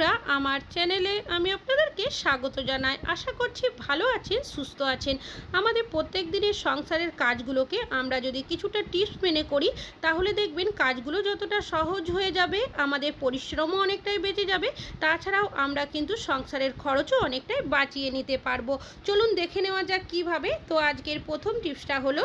বন্ধুরা, আমার চ্যানেলে আমি আপনাদেরকে স্বাগত জানাই। আশা করছি ভালো আছেন, সুস্থ আছেন। আমাদের প্রত্যেক দিনের সংসারের কাজগুলোকে আমরা যদি কিছুটা টিপস মেনে করি, তাহলে দেখবেন কাজগুলো যতটা সহজ হয়ে যাবে, আমাদের পরিশ্রমও অনেকটাই বেঁচে যাবে। তাছাড়াও আমরা কিন্তু সংসারের খরচও অনেকটাই বাঁচিয়ে নিতে পারব। চলুন দেখে নেওয়া যাক কীভাবে। তো আজকের প্রথম টিপসটা হলো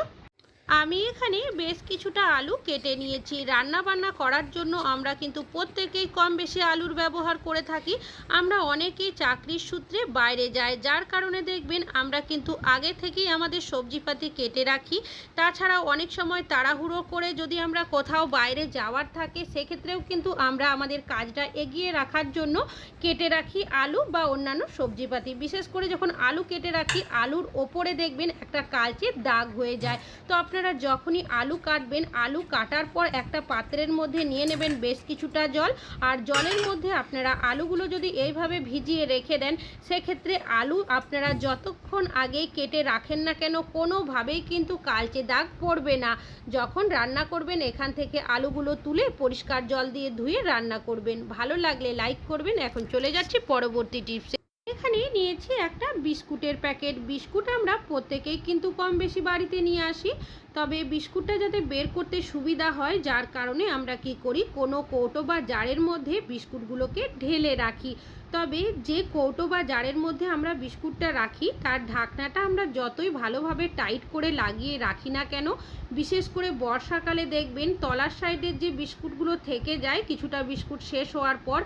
আমি এখানে বেশ কিছুটা আলু কেটে নিয়েছি। রান্না বান্না করার জন্য আমরা কিন্তু প্রত্যেকেই কম বেশি আলুর ব্যবহার করে থাকি। আমরা অনেকেই চাকরির সূত্রে বাইরে যাই। যার কারণে দেখবেন আমরা কিন্তু আগে থেকেই আমাদের সবজিপাতি কেটে রাখি। তাছাড়াও অনেক সময় তাড়াহুড়ো করে যদি আমরা কোথাও বাইরে যাওয়ার থাকে, সেক্ষেত্রেও কিন্তু আমরা আমাদের কাজটা এগিয়ে রাখার জন্য কেটে রাখি আলু বা অন্যান্য সবজিপাতি। বিশেষ করে যখন আলু কেটে রাখি, আলুর ওপরে দেখবেন একটা কালচে দাগ হয়ে যায়। তো আপনারা যখনই আলু কাটবেন, আলু কাটার পর একটা পাত্রের মধ্যে নিয়ে নেবেন বেশ কিছুটা জল। আর জলের মধ্যে আপনারা আলুগুলো যদি এইভাবে ভিজিয়ে রেখে দেন, সেক্ষেত্রে আলু আপনারা যতক্ষণ আগে কেটে রাখেন না কেন, কোনোভাবেই কিন্তু কালচে দাগ পড়বে না। যখন রান্না করবেন, এখান থেকে আলুগুলো তুলে পরিষ্কার জল দিয়ে ধুয়ে রান্না করবেন। ভালো লাগলে লাইক করবেন। এখন চলে যাচ্ছি পরবর্তী টিপসে। এখানে নিয়েছি একটা বিস্কুটের প্যাকেট। বিস্কুট আমরা প্রত্যেকেই কিন্তু কম বেশি বাড়িতে নিয়ে আসি। তবে বিস্কুটটা যাতে বের করতে সুবিধা হয়, যার কারণে আমরা কি করি, কোনো কৌটো বা জারের মধ্যে বিস্কুটগুলোকে ঢেলে রাখি। তবে যে কৌটো বা জারের মধ্যে আমরা বিস্কুটটা রাখি, তার ঢাকনাটা আমরা যতই ভালোভাবে টাইট করে লাগিয়ে রাখি না কেন, বিশেষ করে বর্ষাকালে দেখবেন তলার সাইডের যে বিস্কুটগুলো থেকে যায়, কিছুটা বিস্কুট শেষ হওয়ার পর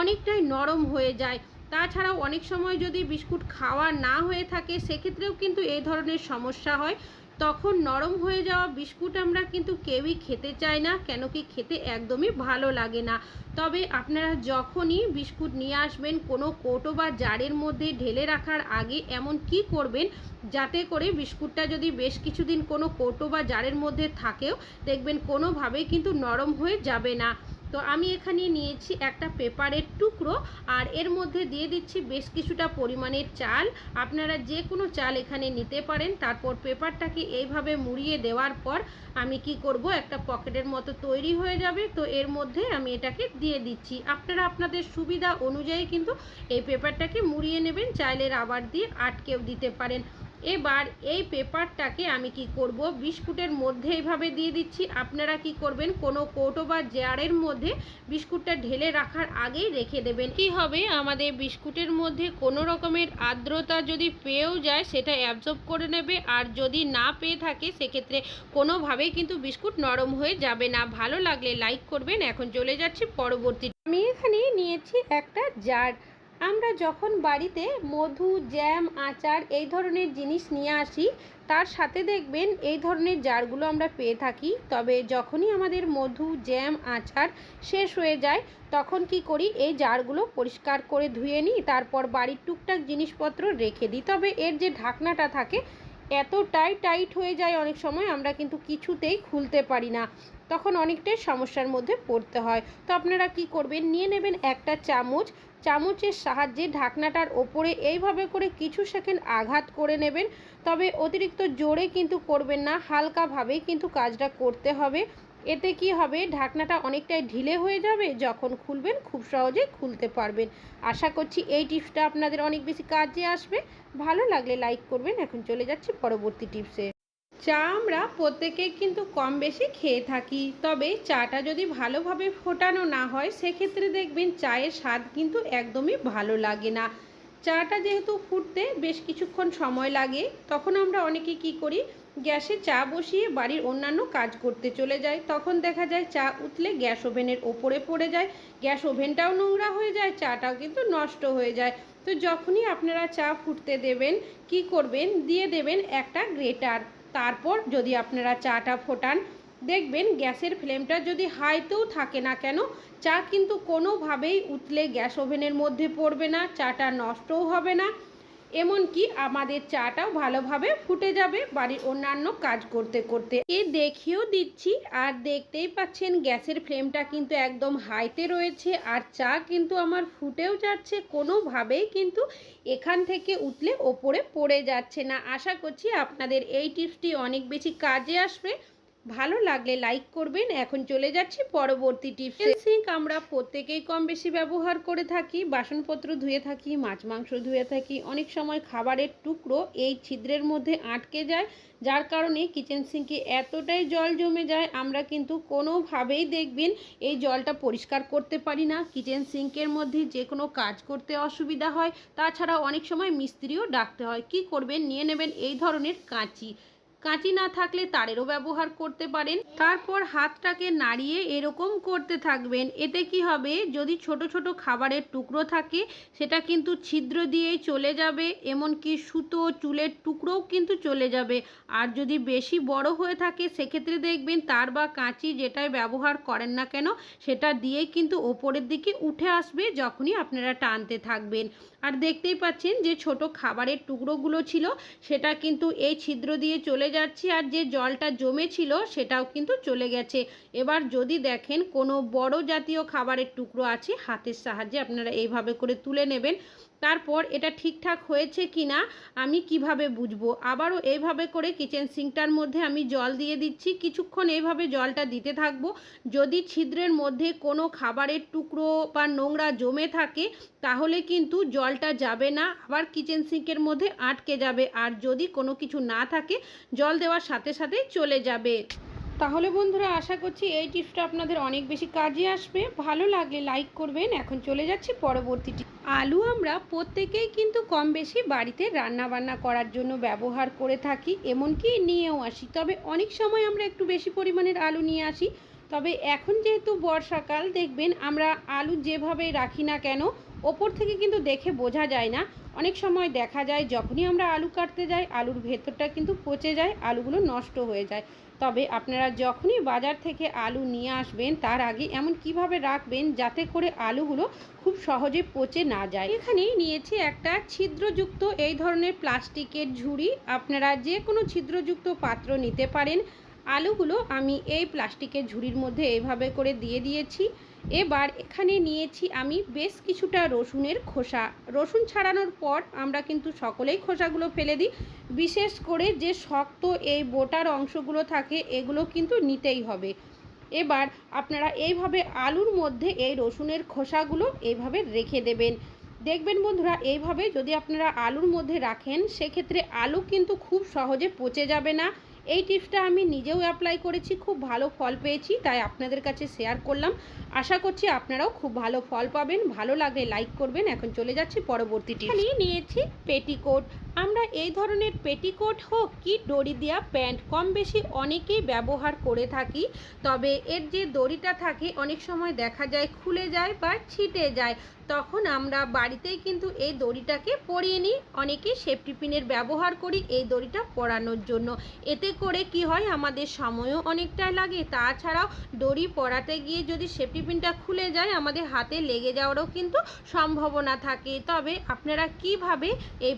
অনেকটাই নরম হয়ে যায়। তাছাড়াও অনেক সময় যদি বিস্কুট খাওয়া না হয়ে থাকে, সেক্ষেত্রেও কিন্তু এই ধরনের সমস্যা হয়। তখন নরম হয়ে যাওয়া বিস্কুট আমরা কিন্তু কেউই খেতে চাই না, কেন কি খেতে একদমই ভালো লাগে না। তবে আপনারা যখনই বিস্কুট নিয়ে আসবেন, কোনো কৌটো বা জারের মধ্যে ঢেলে রাখার আগে এমন কি করবেন, যাতে করে বিস্কুটটা যদি বেশ কিছুদিন কোনো কৌটো বা জারের মধ্যে থাকেও, দেখবেন কোনোভাবেই কিন্তু নরম হয়ে যাবে না। তো আমি এখানে নিয়েছি একটা পেপারের টুকরো আর এর মধ্যে দিয়ে দিচ্ছি বেশ কিছুটা পরিমাণের চাল। আপনারা যে কোনো চাল এখানে নিতে পারেন। তারপর পেপারটাকে এইভাবে মুড়িয়ে দেওয়ার পর আমি কি করব? একটা পকেটের মতো তৈরি হয়ে যাবে। তো এর মধ্যে আমি এটাকে দিয়ে দিচ্ছি। আপনারা আপনাদের সুবিধা অনুযায়ী কিন্তু এই পেপারটাকে মুড়িয়ে নেবেন। চাইলে রাবার দিয়ে আটকেও দিতে পারেন। এবার এই পেপারটাকে আমি কি করব? বিস্কুটের মধ্যে এইভাবে দিয়ে দিচ্ছি। আপনারা কি করবেন? কোনো কৌটো বা জারের মধ্যে বিস্কুটটা ঢেলে রাখার আগেই রেখে দেবেন। কি হবে? আমাদের বিস্কুটের মধ্যে কোনো রকমের আর্দ্রতা যদি পেয়েও যায়, সেটা অ্যাবজর্ব করে নেবে। আর যদি না পেয়ে থাকে, সেক্ষেত্রে কোনোভাবেই কিন্তু বিস্কুট নরম হয়ে যাবে না। ভালো লাগলে লাইক করবেন। এখন চলে যাচ্ছি পরবর্তী আমি এখানে নিয়েছি একটা জার। আমরা যখন বাড়িতে মধু, জ্যাম, আচার এই ধরনের জিনিস নিয়ে আসি, তার সাথে দেখবেন এই ধরনের জারগুলো আমরা পেয়ে থাকি। তবে যখনই আমাদের মধু, জ্যাম, আচার শেষ হয়ে যায়, তখন কি করি, এই জারগুলো পরিষ্কার করে ধুয়ে নিই, তারপর বাড়ির টুকটাক জিনিসপত্র রেখে দিই। তবে এর যে ঢাকনাটা থাকে, এতটাই টাইট হয়ে যায় অনেক সময়, আমরা কিন্তু কিছুতেই খুলতে পারি না। তখন অনেকটাই সমস্যার মধ্যে পড়তে হয়। তো আপনারা কি করবেন, নিয়ে নেবেন একটা চামচ চামচের সাহায্যে ঢাকনাটার ওপরে এইভাবে করে কিছু সেকেন্ড আঘাত করে নেবেন। তবে অতিরিক্ত জোরে কিন্তু করবেন না, হালকাভাবেই কিন্তু কাজটা করতে হবে। এতে কি হবে, ঢাকনাটা অনেকটাই ঢিলে হয়ে যাবে, যখন খুলবেন খুব সহজে খুলতে পারবেন। আশা করছি এই টিপসটা আপনাদের অনেক বেশি কাজে আসবে। ভালো লাগলে লাইক করবেন। এখন চলে যাচ্ছি পরবর্তী টিপসে। চা আমরা প্রত্যেকেই কিন্তু কম বেশি খেয়ে থাকি। তবে চাটা যদি ভালোভাবে ফোটানো না হয়, সেক্ষেত্রে দেখবেন চায়ের স্বাদ কিন্তু একদমই ভালো লাগে না। চাটা যেহেতু ফুটতে বেশ কিছুক্ষণ সময় লাগে, তখন আমরা অনেকে কি করি, গ্যাসে চা বসিয়ে বাড়ির অন্যান্য কাজ করতে চলে যায় তখন দেখা যায় চা উতলে গ্যাস ওভেনের ওপরে পড়ে যায়, গ্যাস ওভেনটাও নোংরা হয়ে যায়, চাটাও কিন্তু নষ্ট হয়ে যায়। তো যখনই আপনারা চা ফুটতে দেবেন, কি করবেন? দিয়ে দেবেন একটা গ্রেটার। তারপর যদি আপনারা চাটা ফোটান, দেখবেন গ্যাসের ফ্লেমটা যদি হাইতেও থাকে না কেন, চা কিন্তু কোনোভাবেই উতলে গ্যাস ওভেনের মধ্যে পড়বে না, চাটা নষ্টও হবে না। এমনকি আমাদের চাটাও ভালোভাবে ফুটে যাবে বাড়ির অন্যান্য কাজ করতে করতে। এ দেখিয়েও দিচ্ছি, আর দেখতেই পাচ্ছেন গ্যাসের ফ্লেমটা কিন্তু একদম হাইতে রয়েছে, আর চা কিন্তু আমার ফুটেও যাচ্ছে, কোনোভাবেই কিন্তু এখান থেকে উঠলে ওপরে পড়ে যাচ্ছে না। আশা করছি আপনাদের এই টিপসটি অনেক বেশি কাজে আসবে। ভালো লাগলে লাইক করবেন। এখন চলে যাচ্ছি পরবর্তী টিপস সিঙ্ক আমরা প্রত্যেকেই কম বেশি ব্যবহার করে থাকি, বাসনপত্র ধুয়ে থাকি, মাছ মাংস ধুয়ে থাকি। অনেক সময় খাবারের টুকরো এই ছিদ্রের মধ্যে আটকে যায়, যার কারণে কিচেন সিঙ্কে এতটাই জল জমে যায়, আমরা কিন্তু কোনোভাবেই দেখবেন এই জলটা পরিষ্কার করতে পারি না। কিচেন সিঙ্কের মধ্যে যে কোনো কাজ করতে অসুবিধা হয়। তাছাড়া অনেক সময় মিস্ত্রিও ডাকতে হয়, কি করবেন? নিয়ে নেবেন এই ধরনের কাঁচি। কাঁচি না থাকলে তারেরও ব্যবহার করতে পারেন। তারপর হাতটাকে নাড়িয়ে এরকম করতে থাকবেন। এতে কি হবে? যদি ছোট ছোট খাবারের টুকরো থাকে, সেটা কিন্তু ছিদ্র দিয়েই চলে যাবে। এমনকি সুতো, চুলের টুকরোও কিন্তু চলে যাবে। আর যদি বেশি বড় হয়ে থাকে, সেক্ষেত্রে দেখবেন তার বা কাঁচি যেটাই ব্যবহার করেন না কেন, সেটা দিয়েই কিন্তু ওপরের দিকে উঠে আসবে যখনই আপনারা টানতে থাকবেন। আর দেখতেই পাচ্ছেন যে ছোট খাবারের টুকরোগুলো ছিল, সেটা কিন্তু এই ছিদ্র দিয়ে চলে যাচ্ছে আর যে জলটা জমে ছিল সেটাও কিন্তু চলে গেছে। এবার যদি দেখেন কোনো বড় জাতীয় খাবারের টুকরো আছে হাতের সাহায্যে, আপনারা এইভাবে করে তুলে নেবেন। তারপর এটা ঠিকঠাক হয়েছে কি না আমি কীভাবে বুঝব? আবারও এইভাবে করে কিচেন সিঙ্কটার মধ্যে আমি জল দিয়ে দিচ্ছি। কিছুক্ষণ এইভাবে জলটা দিতে থাকব। যদি ছিদ্রের মধ্যে কোনো খাবারের টুকরো বা নোংরা জমে থাকে, তাহলে কিন্তু জলটা যাবে না। আবার কিচেন সিঙ্কের মধ্যে আটকে যাবে। আর যদি কোনো কিছু না থাকে, জল দেওয়ার সাথে সাথেই চলে যাবে। তাহলে বন্ধুরা আশা করছি এই টিপসটা আপনাদের অনেক বেশি কাজে আসবে। ভালো লাগলে লাইক করবেন। এখন চলে যাচ্ছি পরবর্তী টিপ আলু আমরা প্রত্যেকেই কিন্তু কম বেশি বাড়িতে রান্না বান্না করার জন্য ব্যবহার করে থাকি, এমনকি নিয়েও আসি। তবে অনেক সময় আমরা একটু বেশি পরিমাণের আলু নিয়ে আসি। তবে এখন যেহেতু বর্ষাকাল, দেখবেন আমরা আলু যেভাবে রাখি না কেন, ওপর থেকে কিন্তু দেখে বোঝা যায় না। অনেক সময় দেখা যায় যখনই আমরা আলু কাটতে যাই, আলুর ভেতরটা কিন্তু পচে যায়, আলুগুলো নষ্ট হয়ে যায়। তবে আপনারা যখনই বাজার থেকে আলু নিয়ে আসবেন, তার আগে এমন কীভাবে রাখবেন যাতে করে আলুগুলো খুব সহজে পচে না যায়? এখানেই নিয়েছি একটা ছিদ্রযুক্ত, এই ধরনের প্লাস্টিকের ঝুড়ি। আপনারা যে কোনো ছিদ্রযুক্ত পাত্র নিতে পারেন। আলুগুলো আমি এই প্লাস্টিকের ঝুড়ির মধ্যে এইভাবে করে দিয়ে দিয়েছি। এবার এখানে নিয়েছি আমি বেশ কিছুটা রসুনের খোসা। রসুন ছাড়ানোর পর আমরা কিন্তু সকলেই খোসাগুলো ফেলে দিই। বিশেষ করে যে শক্ত এই বোটার অংশগুলো থাকে, এগুলো কিন্তু নিতেই হবে। এবার আপনারা এইভাবে আলুর মধ্যে এই রসুনের খোসাগুলো এইভাবে রেখে দেবেন। দেখবেন বন্ধুরা, এইভাবে যদি আপনারা আলুর মধ্যে রাখেন, সেক্ষেত্রে আলু কিন্তু খুব সহজে পচে যাবে না। এই টিপসটা আমি নিজেও অ্যাপ্লাই করেছি, খুব ভালো ফল পেয়েছি, তাই আপনাদের কাছে শেয়ার করলাম। আশা করছি আপনারাও খুব ভালো ফল পাবেন, ভালো লাগলে লাইক করবেন। এখন চলে যাচ্ছি পরবর্তী টিপস নিয়েছি পেটিকোট আমরা এই ধরনের পেটিকোট হোক কি দড়ি দেওয়া প্যান্ট, কম বেশি অনেকেই ব্যবহার করে থাকি, তবে এর যে দড়িটা থাকে অনেক সময় দেখা যায় খুলে যায় বা ছিটে যায়। তখন আমরা বাড়িতেই কিন্তু এই দড়িটাকে পরিয়ে নিই। অনেকেই সেফটি পিনের ব্যবহার করি এই দড়িটা পরানোর জন্য। এতে করে কি হয়, আমাদের সময়ও অনেকটাই লাগে। তাছাড়াও দড়ি পরাতে গিয়ে যদি সেফটি পিনটা খুলে যায়, আমাদের হাতে লেগে যাওয়ারও কিন্তু সম্ভাবনা থাকে। তবে আপনারা কীভাবে এই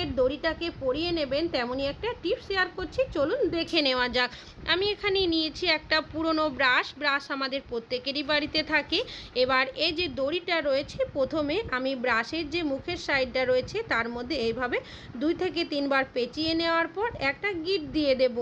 পেটিকোটের দড়িটাকে পরিয়ে নেবেন, তেমনই একটা টিপস শেয়ার করছি। চলুন দেখে নেওয়া যাক। আমি এখানে নিয়েছি একটা পুরনো ব্রাশ। ব্রাশ আমাদের প্রত্যেকেরই বাড়িতে থাকে। এবার এই যে দড়িটা রয়েছে, প্রথমে আমি ব্রাশের যে মুখের সাইডটা রয়েছে, তার মধ্যে এইভাবে দুই থেকে তিনবার পেঁচিয়ে নেওয়ার পর একটা গিট দিয়ে দেব।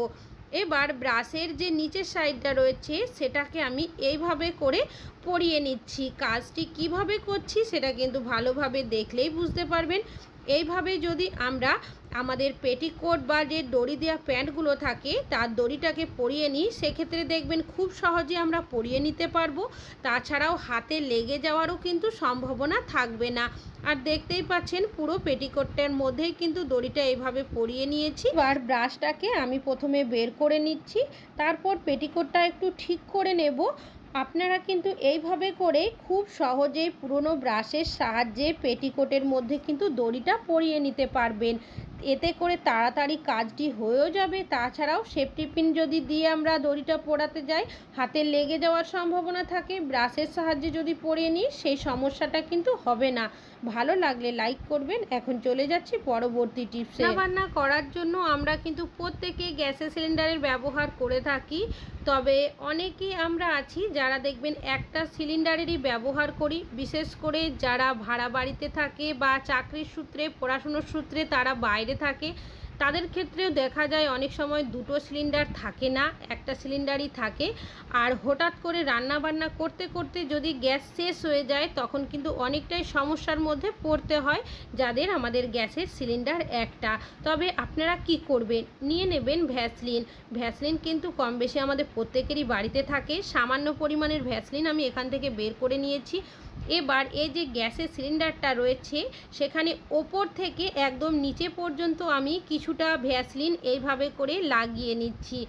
এবার ব্রাশের যে নিচের সাইডটা রয়েছে, সেটাকে আমি এইভাবে করে পরিয়ে নিচ্ছি। কাজটি কীভাবে করছি, সেটা কিন্তু ভালোভাবে দেখলেই বুঝতে পারবেন। এইভাবে যদি আমরা আমাদের পেটিকোট বা যে দড়ি দেওয়া প্যান্টগুলো থাকে, তার দড়িটাকে পরিয়ে নিই, সেক্ষেত্রে দেখবেন খুব সহজে আমরা পরিয়ে নিতে পারব। তাছাড়াও হাতে লেগে যাওয়ারও কিন্তু সম্ভাবনা থাকবে না। আর দেখতেই পাচ্ছেন পুরো পেটিকোটটার মধ্যেই কিন্তু দড়িটা এইভাবে পরিয়ে নিয়েছি। এবার ব্রাশটাকে আমি প্রথমে বের করে নিচ্ছি। তারপর পেটিকোটটা একটু ঠিক করে নেব। আপনারা কিন্তু এইভাবে করে খুব সহজেই পুরনো ব্রাশের সাহায্যে পেটিকোটের মধ্যে কিন্তু দড়িটা পরিয়ে নিতে পারবেন। এতে করে তাড়াতাড়ি কাজটি হয়েও যাবে। তাছাড়াও সেফটি পিন যদি দিয়ে আমরা দড়িটা পরাতে যাই, হাতে লেগে যাওয়ার সম্ভাবনা থাকে। ব্রাশের সাহায্যে যদি পরিয়ে নিই, সেই সমস্যাটা কিন্তু হবে না। ভালো লাগলে লাইক করবেন। এখন চলে যাচ্ছি পরবর্তী টিপসে রান্না করার জন্য আমরা কিন্তু প্রত্যেকে গ্যাসের সিলিন্ডারের ব্যবহার করে থাকি। তবে অনেকেই আমরা আছি যারা দেখবেন একটা সিলিন্ডারেরই ব্যবহার করি। বিশেষ করে যারা ভাড়া বাড়িতে থাকে বা চাকরির সূত্রে, পড়াশুনোর সূত্রে তারা বাইরে থাকে। তাদের ক্ষেত্রেও দেখা যায় অনেক সময় দুটো সিলিন্ডার থাকে না, একটা সিলিন্ডারই থাকে। আর হঠাৎ করে রান্না বান্না করতে করতে যদি গ্যাস শেষ হয়ে যায়, তখন কিন্তু অনেকটাই সমস্যার মধ্যে পড়তে হয় যাদের আমাদের গ্যাসের সিলিন্ডার একটা। তবে আপনারা কি করবেন? নিয়ে নেবেন ভ্যাসলিন। ভ্যাসলিন কিন্তু কম বেশি আমাদের প্রত্যেকেরই বাড়িতে থাকে। সামান্য পরিমাণের ভ্যাসলিন আমি এখান থেকে বের করে নিয়েছি। এবার এই যে গ্যাসের সিলিন্ডারটা রয়েছে, সেখানে ওপর থেকে একদম নিচে পর্যন্ত আমি কিছুটা ভ্যাসলিন এইভাবে করে লাগিয়ে নিচ্ছি।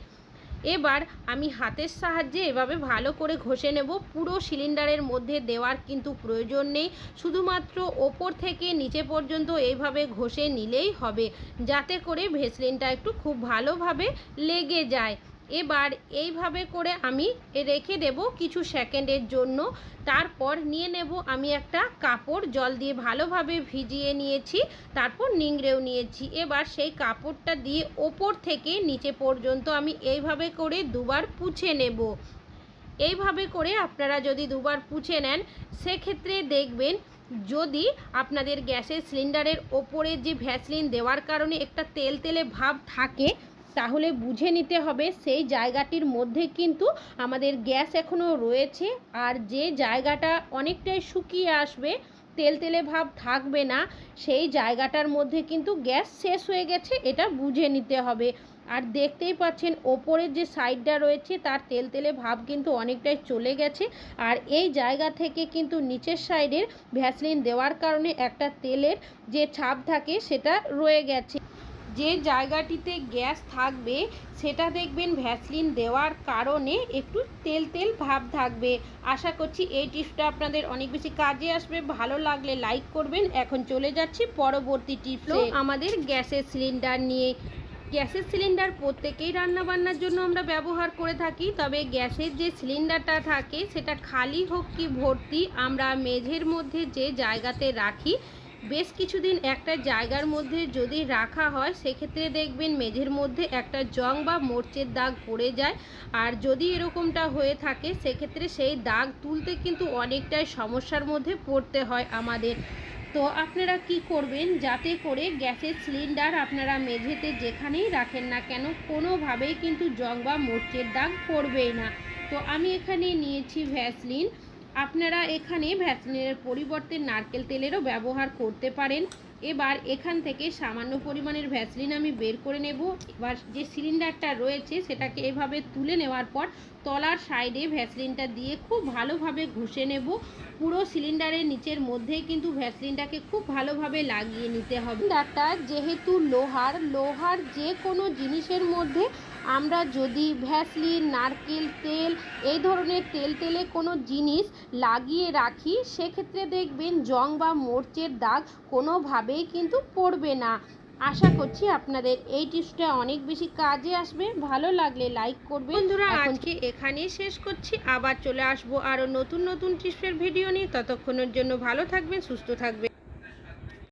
এবার আমি হাতের সাহায্যে এভাবে ভালো করে ঘষে নেব। পুরো সিলিন্ডারের মধ্যে দেওয়ার কিন্তু প্রয়োজন নেই। শুধুমাত্র ওপর থেকে নিচে পর্যন্ত এইভাবে ঘষে নিলেই হবে, যাতে করে ভেসলিনটা একটু খুব ভালোভাবে লেগে যায়। এবার এইভাবে করে আমি রেখে দেব কিছু সেকেন্ডের জন্য। তারপর নিয়ে নেব আমি একটা কাপড়, জল দিয়ে ভালোভাবে ভিজিয়ে নিয়েছি, তারপর নিংড়েও নিয়েছি। এবার সেই কাপড়টা দিয়ে ওপর থেকে নিচে পর্যন্ত আমি এইভাবে করে দুবার পুছে নেব। এইভাবে করে আপনারা যদি দুবার পুছে নেন, সেক্ষেত্রে দেখবেন যদি আপনাদের গ্যাসের সিলিন্ডারের ওপরে যে ভ্যাসলিন দেওয়ার কারণে একটা তেল তেলে ভাব থাকে তাহলে বুঝে নিতে হবে সেই জায়গাটির মধ্যে কিন্তু আমাদের গ্যাস এখনও রয়েছে। আর যে জায়গাটা অনেকটাই শুকিয়ে আসবে, তেল তেলে ভাব থাকবে না, সেই জায়গাটার মধ্যে কিন্তু গ্যাস শেষ হয়ে গেছে, এটা বুঝে নিতে হবে। আর দেখতেই পাচ্ছেন, ওপরের যে সাইডটা রয়েছে, তার তেল তেলে ভাব কিন্তু অনেকটাই চলে গেছে। আর এই জায়গা থেকে কিন্তু নিচের সাইডের ভ্যাসলিন দেওয়ার কারণে একটা তেলের যে ছাপ থাকে, সেটা রয়ে গেছে। যে জায়গাটিতে গ্যাস থাকবে, সেটা দেখবেন ভ্যাসলিন দেওয়ার কারণে একটু তেল তেল ভাব থাকবে। আশা করছি এই টিপসটা আপনাদের অনেক বেশি কাজে আসবে। ভালো লাগলে লাইক করবেন। এখন চলে যাচ্ছি পরবর্তী টিপসে। আমাদের গ্যাসের সিলিন্ডার নিয়ে। গ্যাসের সিলিন্ডার প্রত্যেকেই রান্নাবান্নার জন্য আমরা ব্যবহার করে থাকি। তবে গ্যাসের যে সিলিন্ডারটা থাকে, সেটা খালি হোক কি ভর্তি, আমরা মেঝের মধ্যে যে জায়গাতে রাখি বেশ কিছুদিন একটা জায়গার মধ্যে যদি রাখা হয়, সেক্ষেত্রে দেখবেন মেঝের মধ্যে একটা জং বা মোর্চের দাগ পড়ে যায়। আর যদি এরকমটা হয়ে থাকে, সেক্ষেত্রে সেই দাগ তুলতে কিন্তু অনেকটাই সমস্যার মধ্যে পড়তে হয় আমাদের। তো আপনারা কি করবেন? যাতে করে গ্যাসের সিলিন্ডার আপনারা মেঝেতে যেখানেই রাখেন না কেন, কোনোভাবেই কিন্তু জং বা মোর্চের দাগ পড়বেই না। তো আমি এখানে নিয়েছি ভ্যাসলিন। আপনারা এখানে ভ্যাসলিনের পরিবর্তে নারকেল তেলেরও ব্যবহার করতে পারেন। এবার এখান থেকে সামান্য পরিমাণের ভ্যাসলিন আমি বের করে নেব। এবার যে সিলিন্ডারটা রয়েছে, সেটাকে এভাবে তুলে নেওয়ার পর তলার সাইডে ভ্যাসলিনটা দিয়ে খুব ভালোভাবে ঘষে নেব। পুরো সিলিন্ডারের নিচের মধ্যেই কিন্তু ভ্যাসলিনটাকে খুব ভালোভাবে লাগিয়ে নিতে হবে। সিলিন্ডারটা যেহেতু লোহার লোহার যে কোনো জিনিসের মধ্যে আমরা যদি ভ্যাসলিন নারকেল তেল এই ধরনের তেল তেলে কোনো জিনিস লাগিয়ে রাখি সেক্ষেত্রে দেখবেন জং বা মোর্চের দাগ কোনোভাবেই কিন্তু পড়বে না। আশা করছি আপনাদের এই টিপসটা অনেক বেশি কাজে আসবে। ভালো লাগলে লাইক করবেন। বন্ধুরা আজকে এখানেই শেষ করছি। আবার চলে আসব আরও নতুন নতুন টিপসের ভিডিও নিয়ে। ততক্ষণের জন্য ভালো থাকবেন সুস্থ থাকবেন।